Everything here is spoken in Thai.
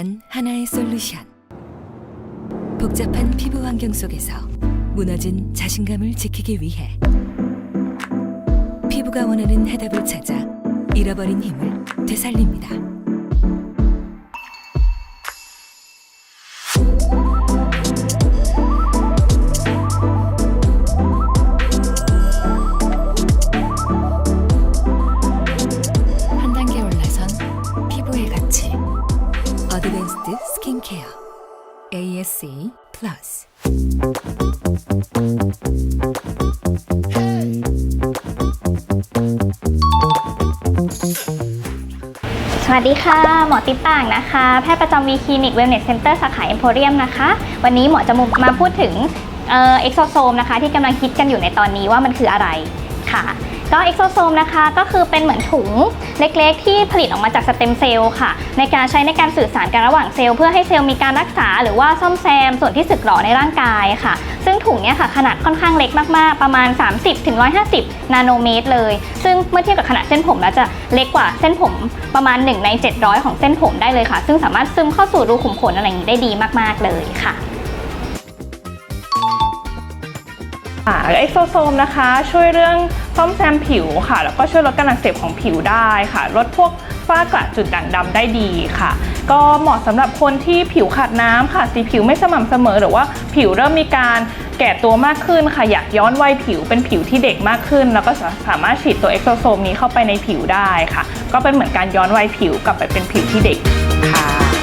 단 하나의 솔루션. 복잡한 피부 환경 속에서 무너진 자신감을 지키기 위해 피부가 원하는 해답을 찾아 잃어버린 힘을 되살립니다. 한 단계 올라선 피부의 가치. 어드밴스드 스킨케어 ASE 플러스 สวัสดีค่ะ หมอติ๊บต่างนะคะ แพทย์ประจำวีคลินิกเวลเนสเซ็นเตอร์สาขาเอ็มโพเรียมนะคะ วันนี้หมอจะมาพูดถึงเอ็กโซโซมนะคะ ที่กำลังคิดกันอยู่ในตอนนี้ว่ามันคืออะไรค่ะ ก็เอ็กโซโซมนะคะก็คือเป็นเหมือนถุงเล็กๆ ที่ผลิตออกมาจากสเต็มเซลล์ค่ะ ในการใช้ในการสื่อสารกันระหว่างเซลล์เพื่อให้เซลล์มีการรักษา หรือว่าซ่อมแซมส่วนที่สึกหรอในร่างกายค่ะ ซึ่งถุงเนี้ยค่ะขนาดค่อนข้างเล็กมากๆ ประมาณ 30-150 นาโนเมตรเลย ซึ่งเมื่อเทียบกับขนาดเส้นผมแล้วจะเล็กกว่าเส้นผมประมาณ1ใน700 ของเส้นผมได้เลยค่ะ ซึ่งสามารถซึมเข้าสู่รูขุมขนอะไรอย่างนี้ได้ดีมากๆเลยค่ะเอ็กโซโซมนะคะช่วยเรื่อง ซ่อมแซมผิวค่ะ แล้วก็ช่วยลดการอักเสบของผิวได้ค่ะ ลดพวกฝ้ากระจุดด่างดำได้ดีค่ะ ก็เหมาะสำหรับคนที่ผิวขาดน้ำค่ะ สีผิวไม่สม่ำเสมอ หรือว่าผิวเริ่มมีการแก่ตัวมากขึ้นค่ะ อยากย้อนวัยผิวเป็นผิวที่เด็กมากขึ้น แล้วก็สามารถฉีดตัวเอ็กโซโซมนี้เข้าไปในผิวได้ค่ะ ก็เป็นเหมือนการย้อนวัยผิวกลับไปเป็นผิวที่เด็กค่ะ